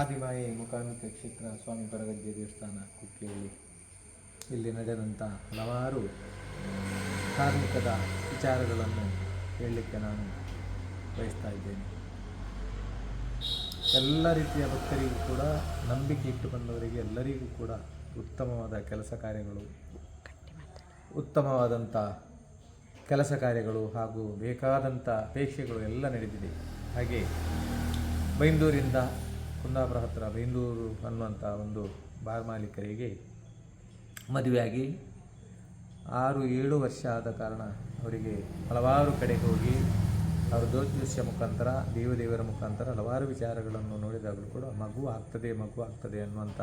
ಆದಿಮಾಯಿ ಮುಖಾಂಬಿಕ ಕ್ಷೇತ್ರ ಸ್ವಾಮಿ ಬರಗಜ್ಜೆ ದೇವಸ್ಥಾನ ಕುಕ್ಕೆಯಲ್ಲಿ ಇಲ್ಲಿ ನಡೆದಂಥ ಹಲವಾರು ಕಾರ್ಮಿಕದ ವಿಚಾರಗಳನ್ನು ಹೇಳಲಿಕ್ಕೆ ನಾನು ಬಯಸ್ತಾ ಇದ್ದೇನೆ. ಎಲ್ಲ ರೀತಿಯ ಭಕ್ತರಿಗೂ ಕೂಡ ನಂಬಿಕೆ ಇಟ್ಟು ಬಂದವರಿಗೆ ಎಲ್ಲರಿಗೂ ಕೂಡ ಉತ್ತಮವಾದ ಕೆಲಸ ಕಾರ್ಯಗಳು ಉತ್ತಮವಾದಂಥ ಕೆಲಸ ಕಾರ್ಯಗಳು ಹಾಗೂ ಬೇಕಾದಂಥ ಅಪೇಕ್ಷೆಗಳು ಎಲ್ಲ ನಡೆದಿದೆ. ಹಾಗೆ ಬೈಂದೂರಿಂದ ಕುಂದಾಪುರ ಹತ್ತಿರ ಬೇಂದೂರು ಅನ್ನುವಂಥ ಒಂದು ಬಾರ್ ಮಾಲೀಕರಿಗೆ ಮದುವೆಯಾಗಿ ಆರು, ಏಳು ವರ್ಷ ಆದ ಕಾರಣ ಅವರಿಗೆ ಹಲವಾರು ಕಡೆ ಹೋಗಿ ಅವರ ಜ್ಯೋತಿಷ್ಯ ಮುಖಾಂತರ, ದೇವದೇವರ ಮುಖಾಂತರ ಹಲವಾರು ವಿಚಾರಗಳನ್ನು ನೋಡಿದಾಗಲೂ ಕೂಡ ಮಗು ಆಗ್ತದೆ ಮಗು ಆಗ್ತದೆ ಅನ್ನುವಂಥ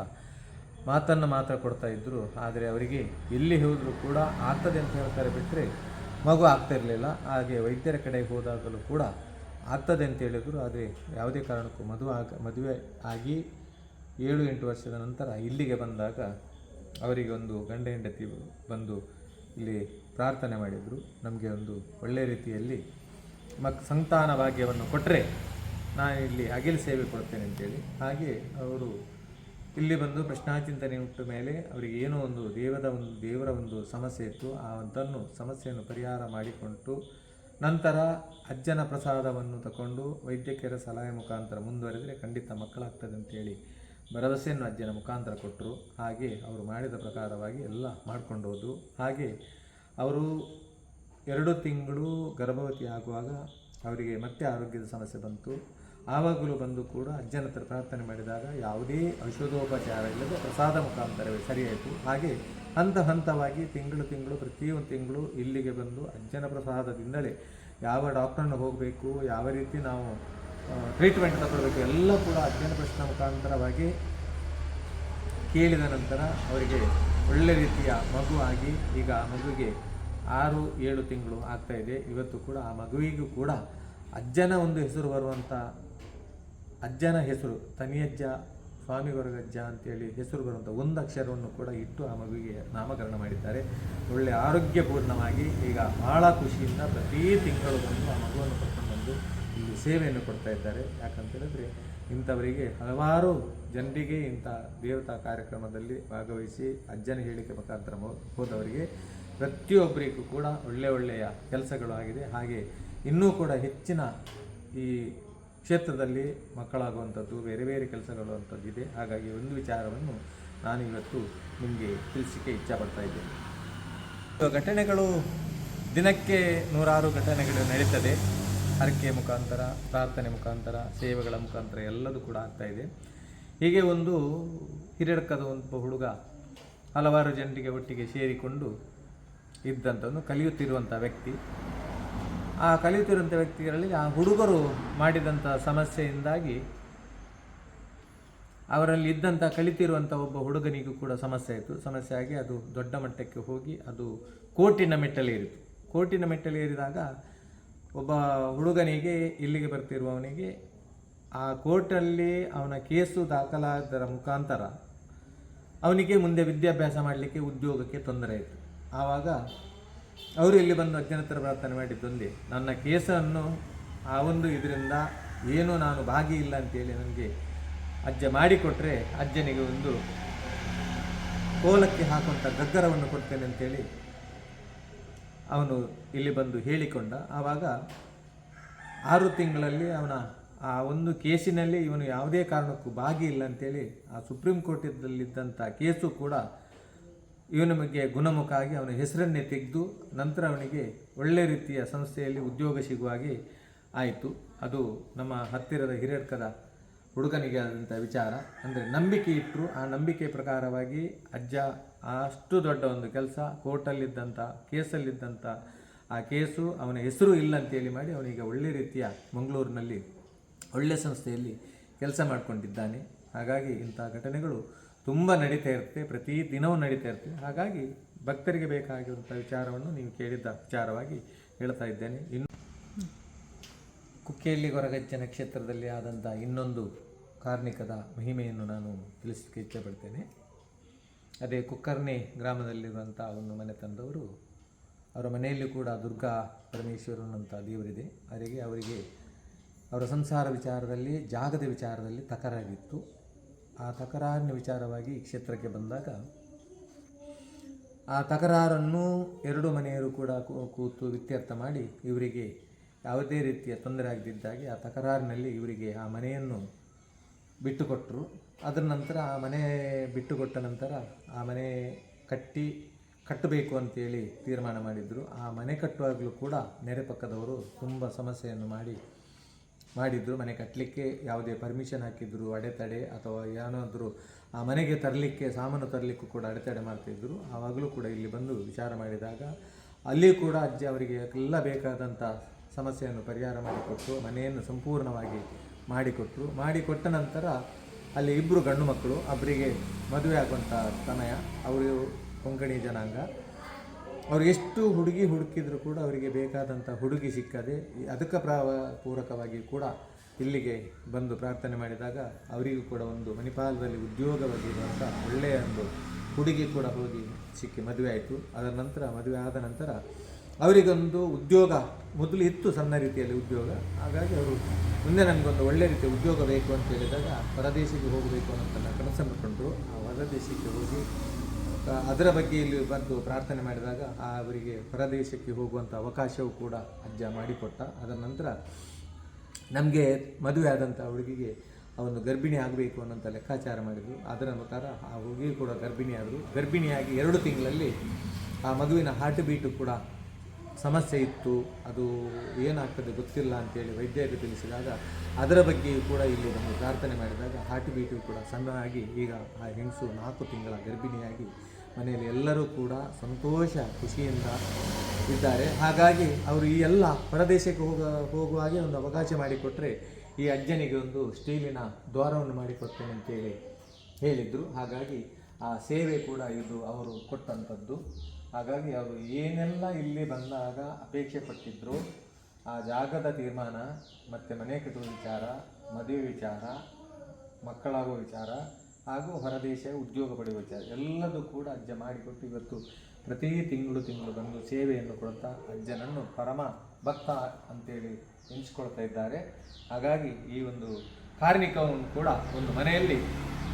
ಮಾತನ್ನು ಮಾತ್ರ ಕೊಡ್ತಾ ಇದ್ದರು ಆದರೆ ಅವರಿಗೆ ಎಲ್ಲಿ ಹೋದರೂ ಕೂಡ ಆಗ್ತದೆ ಅಂತ ಹೇಳ್ತಾರೆ ಬಿಟ್ಟರೆ ಮಗು ಆಗ್ತಾ ಇರಲಿಲ್ಲ. ಹಾಗೆ ವೈದ್ಯರ ಕಡೆ ಹೋದಾಗಲೂ ಕೂಡ ಆಗ್ತದೆ ಅಂತ ಹೇಳಿದರು, ಆದರೆ ಯಾವುದೇ ಕಾರಣಕ್ಕೂ ಮದುವೆ ಆಗ, ಮದುವೆ ಆಗಿ ಏಳು, ಎಂಟು ವರ್ಷದ ನಂತರ ಇಲ್ಲಿಗೆ ಬಂದಾಗ ಅವರಿಗೆ ಒಂದು ಗಂಡ ಹೆಂಡತಿ ಬಂದು ಇಲ್ಲಿ ಪ್ರಾರ್ಥನೆ ಮಾಡಿದರು. ನಮಗೆ ಒಂದು ಒಳ್ಳೆಯ ರೀತಿಯಲ್ಲಿ ಮಕ್, ಸಂತಾನ ಭಾಗ್ಯವನ್ನು ಕೊಟ್ಟರೆ ನಾನು ಇಲ್ಲಿ ಅಗಿಲ್ ಸೇವೆ ಕೊಡ್ತೇನೆ ಅಂತೇಳಿ ಹಾಗೆ ಅವರು ಇಲ್ಲಿ ಬಂದು ಪ್ರಶ್ನಾಚಿಂತನೆ ಉಟ್ಟ ಮೇಲೆ ಅವರಿಗೆ ಏನೋ ಒಂದು ದೇವದ ಒಂದು, ದೇವರ ಒಂದು ಸಮಸ್ಯೆ ಇತ್ತು. ಆ ಅದನ್ನು ಸಮಸ್ಯೆಯನ್ನು ಪರಿಹಾರ ಮಾಡಿಕೊಂಡು ನಂತರ ಅಜ್ಜನ ಪ್ರಸಾದವನ್ನು ತಗೊಂಡು ವೈದ್ಯಕೀಯರ ಸಲಹೆ ಮುಖಾಂತರ ಮುಂದುವರೆದರೆ ಖಂಡಿತ ಮಕ್ಕಳಾಗ್ತದೆ ಅಂತೇಳಿ ಭರವಸೆಯನ್ನು ಅಜ್ಜನ ಮುಖಾಂತರ ಕೊಟ್ಟರು. ಹಾಗೆ ಅವರು ಮಾಡಿದ ಪ್ರಕಾರವಾಗಿ ಎಲ್ಲ ಮಾಡ್ಕೊಂಡು ಹೋದರು. ಹಾಗೆ ಅವರು ಎರಡು ತಿಂಗಳು ಗರ್ಭವತಿ ಆಗುವಾಗ ಅವರಿಗೆ ಮತ್ತೆ ಆರೋಗ್ಯದ ಸಮಸ್ಯೆ ಬಂತು. ಆವಾಗಲೂ ಬಂದು ಕೂಡ ಅಜ್ಜನ ಹತ್ರ ಪ್ರಾರ್ಥನೆ ಮಾಡಿದಾಗ ಯಾವುದೇ ಔಷಧೋಪಚಾರ ಇಲ್ಲದೆ ಪ್ರಸಾದ ಮುಖಾಂತರವೇ ಸರಿಯಾಯಿತು. ಹಾಗೆ ಹಂತ ಹಂತವಾಗಿ ತಿಂಗಳು ತಿಂಗಳು ಪ್ರತಿಯೊಂದು ತಿಂಗಳು ಇಲ್ಲಿಗೆ ಬಂದು ಅಜ್ಜನ ಪ್ರಸಾದದಿಂದಲೇ ಯಾವ ಡಾಕ್ಟರ್ನ ಹೋಗಬೇಕು, ಯಾವ ರೀತಿ ನಾವು ಟ್ರೀಟ್ಮೆಂಟ್ ತಗೊಳ್ಬೇಕು ಎಲ್ಲ ಕೂಡ ಅಜ್ಜನ ಪ್ರಶ್ನೆ ಮುಖಾಂತರವಾಗಿ ಕೇಳಿದ ನಂತರ ಅವರಿಗೆ ಒಳ್ಳೆ ರೀತಿಯ ಮಗು ಆಗಿ ಈಗ ಮಗುವಿಗೆ ಆರು, ಏಳು ತಿಂಗಳು ಆಗ್ತಾ ಇದೆ. ಇವತ್ತು ಕೂಡ ಆ ಮಗುವಿಗೂ ಕೂಡ ಅಜ್ಜನ ಒಂದು ಹೆಸರು ಬರುವಂಥ ಅಜ್ಜನ ಹೆಸರು, ತನಿಯಜ್ಜ ಸ್ವಾಮಿ ಗೊರಗಜ್ಜ ಅಂತೇಳಿ ಹೆಸರು ಬರುವಂಥ ಒಂದು ಅಕ್ಷರವನ್ನು ಕೂಡ ಇಟ್ಟು ಆ ಮಗುವಿಗೆ ನಾಮಕರಣ ಮಾಡಿದ್ದಾರೆ. ಒಳ್ಳೆ ಆರೋಗ್ಯಪೂರ್ಣವಾಗಿ ಈಗ ಬಹಳ ಖುಷಿಯಿಂದ ಪ್ರತಿ ತಿಂಗಳು ಬಂದು ಆ ಮಗುವನ್ನು ಕರ್ಕೊಂಡು ಬಂದು ಇಲ್ಲಿ ಸೇವೆಯನ್ನು ಕೊಡ್ತಾ ಇದ್ದಾರೆ. ಯಾಕಂತೇಳಿದ್ರೆ ಇಂಥವರಿಗೆ ಹಲವಾರು ಜನರಿಗೆ ಇಂಥ ದೇವತಾ ಕಾರ್ಯಕ್ರಮದಲ್ಲಿ ಭಾಗವಹಿಸಿ ಅಜ್ಜನ ಹೇಳಿಕೆ ಮುಖಾಂತರ ಹೋದವರಿಗೆ ಪ್ರತಿಯೊಬ್ಬರಿಗೂ ಕೂಡ ಒಳ್ಳೆ ಒಳ್ಳೆಯ ಕೆಲಸಗಳು ಆಗಿದೆ. ಹಾಗೆ ಇನ್ನೂ ಕೂಡ ಹೆಚ್ಚಿನ ಈ ಕ್ಷೇತ್ರದಲ್ಲಿ ಮಕ್ಕಳಾಗುವಂಥದ್ದು, ಬೇರೆ ಬೇರೆ ಕೆಲಸಗಳು ಇದೆ ಹಾಗಾಗಿ ಒಂದು ವಿಚಾರವನ್ನು ನಾನು ಇವತ್ತು ನಿಮಗೆ ತಿಳಿಸಲಿಕ್ಕೆ ಇಚ್ಛಪಡ್ತಾ ಇದ್ದೇನೆ. ಇದು ಘಟನೆಗಳು ದಿನಕ್ಕೆ ನೂರಾರು ಘಟನೆಗಳು ನಡೀತದೆ. ಹರಕೆ ಮುಖಾಂತರ, ಪ್ರಾರ್ಥನೆ ಮುಖಾಂತರ, ಸೇವೆಗಳ ಮುಖಾಂತರ ಎಲ್ಲದೂ ಕೂಡ ಆಗ್ತಾ ಇದೆ. ಹೀಗೆ ಒಂದು ಹಿರಿಯಡ್ಕದ ಒಂದು ಹುಡುಗ ಹಲವಾರು ಜನರಿಗೆ ಒಟ್ಟಿಗೆ ಸೇರಿಕೊಂಡು ಇದ್ದಂಥ ಕಲಿಯುತ್ತಿರುವಂಥ ವ್ಯಕ್ತಿ. ಆ ಕಲಿಯುತ್ತಿರುವಂಥ ವ್ಯಕ್ತಿಗಳಲ್ಲಿ ಆ ಹುಡುಗರು ಮಾಡಿದಂಥ ಸಮಸ್ಯೆಯಿಂದಾಗಿ ಅವರಲ್ಲಿ ಇದ್ದಂಥ ಕಲಿತಿರುವಂಥ ಒಬ್ಬ ಹುಡುಗನಿಗೂ ಕೂಡ ಸಮಸ್ಯೆ ಆಯಿತು. ಸಮಸ್ಯೆ ಆಗಿ ಅದು ದೊಡ್ಡ ಮಟ್ಟಕ್ಕೆ ಹೋಗಿ ಅದು ಕೋಟಿನ ಮೆಟ್ಟಲೇರಿತು ಕೋಟಿನ ಮೆಟ್ಟಲೇರಿದಾಗ ಒಬ್ಬ ಹುಡುಗನಿಗೆ, ಇಲ್ಲಿಗೆ ಬರ್ತಿರುವವನಿಗೆ ಆ ಕೋರ್ಟಲ್ಲಿ ಅವನ ಕೇಸು ದಾಖಲಾದರ ಮುಖಾಂತರ ಅವನಿಗೆ ಮುಂದೆ ವಿದ್ಯಾಭ್ಯಾಸ ಮಾಡಲಿಕ್ಕೆ ಉದ್ಯೋಗಕ್ಕೆ ತೊಂದರೆ ಆಯಿತು. ಆವಾಗ ಅವರು ಇಲ್ಲಿ ಬಂದು ಅಜ್ಜನ ಹತ್ರ ಪ್ರಾರ್ಥನೆ ಮಾಡಿದ್ದೊಂದೇ ನನ್ನ ಕೇಸನ್ನು ಆ ಒಂದು ಇದರಿಂದ ಏನೂ ನಾನು ಭಾಗಿ ಇಲ್ಲ ಅಂತೇಳಿ ನನಗೆ ಅಜ್ಜ ಮಾಡಿಕೊಟ್ರೆ ಅಜ್ಜನಿಗೆ ಒಂದು ಕೋಲಕ್ಕೆ ಹಾಕುವಂಥ ಗಗ್ಗರವನ್ನು ಕೊಡ್ತೇನೆ ಅಂತೇಳಿ ಅವನು ಇಲ್ಲಿ ಬಂದು ಹೇಳಿಕೊಂಡ. ಆವಾಗ ಆರು ತಿಂಗಳಲ್ಲಿ ಅವನ ಆ ಒಂದು ಕೇಸಿನಲ್ಲಿ ಇವನು ಯಾವುದೇ ಕಾರಣಕ್ಕೂ ಭಾಗಿ ಇಲ್ಲ ಅಂತೇಳಿ ಆ ಸುಪ್ರೀಂ ಕೋರ್ಟಿನಲ್ಲಿದ್ದಂಥ ಕೇಸು ಕೂಡ ಇವನ ಬಗ್ಗೆ ಗುಣಮುಖ ಆಗಿ ಅವನ ಹೆಸರನ್ನೇ ತೆಗೆದು ನಂತರ ಅವನಿಗೆ ಒಳ್ಳೆ ರೀತಿಯ ಸಂಸ್ಥೆಯಲ್ಲಿ ಉದ್ಯೋಗ ಸಿಗುವಾಗೆ ಆಯಿತು. ಅದು ನಮ್ಮ ಹತ್ತಿರದ ಹಿರಿಯಡ್ಕದ ಹುಡುಗನಿಗೆ ಆದಂಥ ವಿಚಾರ. ಅಂದರೆ ನಂಬಿಕೆ ಇಟ್ಟರು ಆ ನಂಬಿಕೆ ಪ್ರಕಾರವಾಗಿ ಅಜ್ಜ ಅಷ್ಟು ದೊಡ್ಡ ಒಂದು ಕೆಲಸ, ಕೋರ್ಟಲ್ಲಿದ್ದಂಥ, ಕೇಸಲ್ಲಿದ್ದಂಥ ಆ ಕೇಸು ಅವನ ಹೆಸರು ಇಲ್ಲ ಅಂತೇಳಿ ಮಾಡಿ ಅವನಿಗೆ ಒಳ್ಳೆ ರೀತಿಯ ಮಂಗಳೂರಿನಲ್ಲಿ ಒಳ್ಳೆ ಸಂಸ್ಥೆಯಲ್ಲಿ ಕೆಲಸ ಮಾಡಿಕೊಂಡಿದ್ದಾನೆ. ಹಾಗಾಗಿ ಇಂಥ ಘಟನೆಗಳು ತುಂಬ ನಡೀತಾ ಇರುತ್ತೆ, ಪ್ರತಿ ದಿನವೂ ನಡೀತಾ ಇರುತ್ತೆ. ಹಾಗಾಗಿ ಭಕ್ತರಿಗೆ ಬೇಕಾಗಿರುವಂಥ ವಿಚಾರವನ್ನು ನೀವು ಕೇಳಿದ್ದ ವಿಚಾರವಾಗಿ ಹೇಳ್ತಾ ಇದ್ದೇನೆ. ಇನ್ನು ಕುಕ್ಕೆಯಲ್ಲಿ ಹೊರಗಜ್ಜ ಕ್ಷೇತ್ರದಲ್ಲಿ ಆದಂಥ ಇನ್ನೊಂದು ಕಾರ್ಮಿಕದ ಮಹಿಮೆಯನ್ನು ನಾನು ತಿಳಿಸಲಿಕ್ಕೆ ಇಚ್ಛೆಪಡ್ತೇನೆ ಅದೇ ಕುಕ್ಕರ್ನಿ ಗ್ರಾಮದಲ್ಲಿರುವಂಥ ಒಂದು ಮನೆ ತಂದವರು, ಅವರ ಮನೆಯಲ್ಲಿ ಕೂಡ ದುರ್ಗಾ ಪರಮೇಶ್ವರನಂಥ ದೇವರಿದೆ. ಅವರಿಗೆ ಅವರಿಗೆ ಅವರ ಸಂಸಾರ ವಿಚಾರದಲ್ಲಿ, ಜಾಗದ ವಿಚಾರದಲ್ಲಿ ತಕರಾರಿತ್ತು. ಆ ತಕರಾರಿನ ವಿಚಾರವಾಗಿ ಕ್ಷೇತ್ರಕ್ಕೆ ಬಂದಾಗ, ಆ ತಕರಾರನ್ನು ಎರಡು ಮನೆಯರು ಕೂಡ ಕೂತು ಇತ್ಯರ್ಥ ಮಾಡಿ ಇವರಿಗೆ ಯಾವುದೇ ರೀತಿಯ ತೊಂದರೆ ಆಗದಿದ್ದಾಗಿ ಆ ತಕರಾರಿನಲ್ಲಿ ಇವರಿಗೆ ಆ ಮನೆಯನ್ನು ಬಿಟ್ಟುಕೊಟ್ಟರು ಅದರ ನಂತರ ಆ ಮನೆ ಬಿಟ್ಟುಕೊಟ್ಟ ನಂತರ ಆ ಮನೆ ಕಟ್ಟಿ ಕಟ್ಟಬೇಕು ಅಂತೇಳಿ ತೀರ್ಮಾನ ಮಾಡಿದರು. ಆ ಮನೆ ಕಟ್ಟುವಾಗಲೂ ಕೂಡ ನೆರೆ ಪಕ್ಕದವರು ತುಂಬ ಸಮಸ್ಯೆಯನ್ನು ಮಾಡಿ ಮಾಡಿದ್ರು, ಮನೆ ಕಟ್ಟಲಿಕ್ಕೆ ಯಾವುದೇ ಪರ್ಮಿಷನ್ ಹಾಕಿದ್ರು, ಅಡೆತಡೆ ಅಥವಾ ಏನಾದರೂ ಆ ಮನೆಗೆ ತರಲಿಕ್ಕೆ, ಸಾಮಾನು ತರಲಿಕ್ಕೂ ಕೂಡ ಅಡೆತಡೆ ಮಾಡ್ತಿದ್ರು. ಆವಾಗಲೂ ಕೂಡ ಇಲ್ಲಿ ಬಂದು ವಿಚಾರ ಮಾಡಿದಾಗ ಅಲ್ಲಿ ಕೂಡ ಅಜ್ಜಿ ಅವರಿಗೆ ಎಲ್ಲ ಬೇಕಾದಂಥ ಸಮಸ್ಯೆಯನ್ನು ಪರಿಹಾರ ಮಾಡಿಕೊಟ್ಟು, ಮನೆಯನ್ನು ಸಂಪೂರ್ಣವಾಗಿ ಮಾಡಿಕೊಟ್ಟರು ಮಾಡಿಕೊಟ್ಟ ನಂತರ ಅಲ್ಲಿ ಇಬ್ಬರು ಗಂಡು ಮಕ್ಕಳು ಒಬ್ಬರಿಗೆ ಮದುವೆ ಆಗುವಂಥ ಸಮಯ, ಅವರು ಕೊಂಕಣಿ ಜನಾಂಗ. ಅವ್ರು ಎಷ್ಟು ಹುಡುಗಿ ಹುಡುಕಿದ್ರು ಕೂಡ ಅವರಿಗೆ ಬೇಕಾದಂಥ ಹುಡುಗಿ ಸಿಕ್ಕದೆ ಅದಕ್ಕೆ ಪ್ರಾವ ಪೂರಕವಾಗಿ ಕೂಡ ಇಲ್ಲಿಗೆ ಬಂದು ಪ್ರಾರ್ಥನೆ ಮಾಡಿದಾಗ ಅವರಿಗೂ ಕೂಡ ಒಂದು ಮಣಿಪಾಲದಲ್ಲಿ ಉದ್ಯೋಗವಾಗಿರುವಂಥ ಒಳ್ಳೆಯ ಒಂದು ಹುಡುಗಿ ಕೂಡ ಹೋಗಿ ಸಿಕ್ಕಿ ಮದುವೆ ಆಯಿತು. ಅದರ ನಂತರ, ಮದುವೆ ಆದ ನಂತರ ಅವರಿಗೊಂದು ಉದ್ಯೋಗ, ಮೊದಲು ಇತ್ತು ಸಣ್ಣ ರೀತಿಯಲ್ಲಿ ಉದ್ಯೋಗ, ಹಾಗಾಗಿ ಅವರು ಮುಂದೆ ನನಗೊಂದು ಒಳ್ಳೆ ರೀತಿಯ ಉದ್ಯೋಗ ಬೇಕು ಅಂತ ಹೇಳಿದಾಗ ಹೊರದೇಶಕ್ಕೆ ಹೋಗಬೇಕು ಅನ್ನೋ ಕನಸನ್ನು ಕಂಡು ಆ ಹೊರದೇಶಕ್ಕೆ ಹೋಗಿ ಅದರ ಬಗ್ಗೆ ಇಲ್ಲಿ ಬಂದು ಪ್ರಾರ್ಥನೆ ಮಾಡಿದಾಗ ಅವರಿಗೆ ಹೊರದೇಶಕ್ಕೆ ಹೋಗುವಂಥ ಅವಕಾಶವೂ ಕೂಡ ಅಜ್ಜ ಮಾಡಿಕೊಟ್ಟ. ಅದರ ನಂತರ ನಮಗೆ ಮದುವೆ ಆದಂಥ ಹುಡುಗಿಗೆ ಅವನು ಗರ್ಭಿಣಿ ಆಗಬೇಕು ಅನ್ನೋಂಥ ಲೆಕ್ಕಾಚಾರ ಮಾಡಿದರು. ಅದರ ಪ್ರಕಾರ ಆ ಹುಡುಗಿ ಕೂಡ ಗರ್ಭಿಣಿಯಾದರು. ಗರ್ಭಿಣಿಯಾಗಿ ಎರಡು ತಿಂಗಳಲ್ಲಿ ಆ ಮಗುವಿನ ಹಾರ್ಟ್ ಬೀಟು ಕೂಡ ಸಮಸ್ಯೆ ಇತ್ತು, ಅದು ಏನಾಗ್ತದೆ ಗೊತ್ತಿಲ್ಲ ಅಂತೇಳಿ ವೈದ್ಯರಿಗೆ ತಿಳಿಸಿದಾಗ ಅದರ ಬಗ್ಗೆಯೂ ಕೂಡ ಇಲ್ಲಿ ಒಂದು ಪ್ರಾರ್ಥನೆ ಮಾಡಿದಾಗ ಹಾರ್ಟ್ ಬೀಟು ಕೂಡ ಸಣ್ಣದಾಗಿ ಈಗ ಆ ಹೆಂಗಸು ನಾಲ್ಕು ತಿಂಗಳ ಗರ್ಭಿಣಿಯಾಗಿ ಮನೆಯಲ್ಲಿ ಎಲ್ಲರೂ ಕೂಡ ಸಂತೋಷ ಖುಷಿಯಿಂದ ಇದ್ದಾರೆ. ಹಾಗಾಗಿ ಅವರು ಈ ಎಲ್ಲ ಹೊರದೇಶಕ್ಕೆ ಹೋಗ, ಹೋಗುವಾಗೆ ಒಂದು ಅವಕಾಶ ಮಾಡಿಕೊಟ್ಟರೆ ಈ ಅಜ್ಜನಿಗೆ ಒಂದು ಸ್ಟೀಲಿನ ದ್ವಾರವನ್ನು ಮಾಡಿಕೊಡ್ತೇನೆ ಅಂತೇಳಿ ಹೇಳಿದರು. ಹಾಗಾಗಿ ಆ ಸೇವೆ ಕೂಡ ಇದು ಅವರು ಕೊಟ್ಟಂಥದ್ದು. ಹಾಗಾಗಿ ಅವರು ಏನೆಲ್ಲ ಇಲ್ಲಿ ಬಂದಾಗ ಅಪೇಕ್ಷೆ ಪಟ್ಟಿದ್ರು ಆ ಜಾಗದ ತೀರ್ಮಾನ, ಮತ್ತು ಮನೆ ಕಟ್ಟುವ ವಿಚಾರ, ಮದುವೆ ವಿಚಾರ, ಮಕ್ಕಳಾಗುವ ವಿಚಾರ, ಹಾಗೂ ಹೊರದೇಶ ಉದ್ಯೋಗ ಪಡೆಯುವ ವಿಚಾರ, ಎಲ್ಲದೂ ಕೂಡ ಅಜ್ಜ ಮಾಡಿಕೊಟ್ಟು ಇವತ್ತು ಪ್ರತಿ ತಿಂಗಳು ತಿಂಗಳು ಬಂದು ಸೇವೆಯನ್ನು ಕೊಡುತ್ತಾ ಅಜ್ಜನನ್ನು ಪರಮ ಭಕ್ತ ಅಂತೇಳಿ ಎನಿಸ್ಕೊಳ್ತಾ ಇದ್ದಾರೆ. ಹಾಗಾಗಿ ಈ ಒಂದು ಕಾರ್ಮಿಕವನ್ನು ಕೂಡ ಒಂದು ಮನೆಯಲ್ಲಿ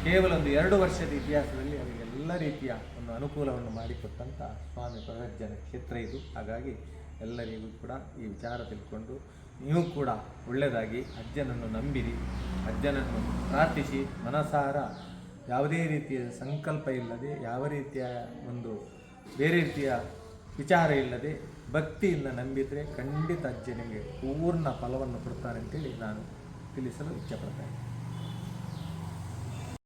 ಕೇವಲ ಒಂದು ಎರಡು ವರ್ಷದ ಇತಿಹಾಸದಲ್ಲಿ ಅವರಿಗೆ ಎಲ್ಲ ರೀತಿಯ ಒಂದು ಅನುಕೂಲವನ್ನು ಮಾಡಿಕೊಟ್ಟಂಥ ಸ್ವಾಮಿ ಪ್ರಗಜ್ಜನ ಕ್ಷೇತ್ರ ಇದು. ಹಾಗಾಗಿ ಎಲ್ಲರಿಗೂ ಕೂಡ ಈ ವಿಚಾರ ತಿಳ್ಕೊಂಡು ನೀವು ಕೂಡ ಒಳ್ಳೆಯದಾಗಿ ಅಜ್ಜನನ್ನು ನಂಬಿರಿ. ಅಜ್ಜನನ್ನು ಪ್ರಾರ್ಥಿಸಿ. ಮನಸಾರ ಯಾವುದೇ ರೀತಿಯ ಸಂಕಲ್ಪ ಇಲ್ಲದೆ, ಯಾವ ರೀತಿಯ ಒಂದು ಬೇರೆ ರೀತಿಯ ವಿಚಾರ ಇಲ್ಲದೆ ಭಕ್ತಿಯಿಂದ ನಂಬಿದರೆ ಖಂಡಿತ ಅಜ್ಜನಿಗೆ ಪೂರ್ಣ ಫಲವನ್ನು ಕೊಡ್ತಾರೆ ಅಂತೇಳಿ ನಾನು ತಿಳಿಸಲು ಇಚ್ಛೆಪಡ್ತೇನೆ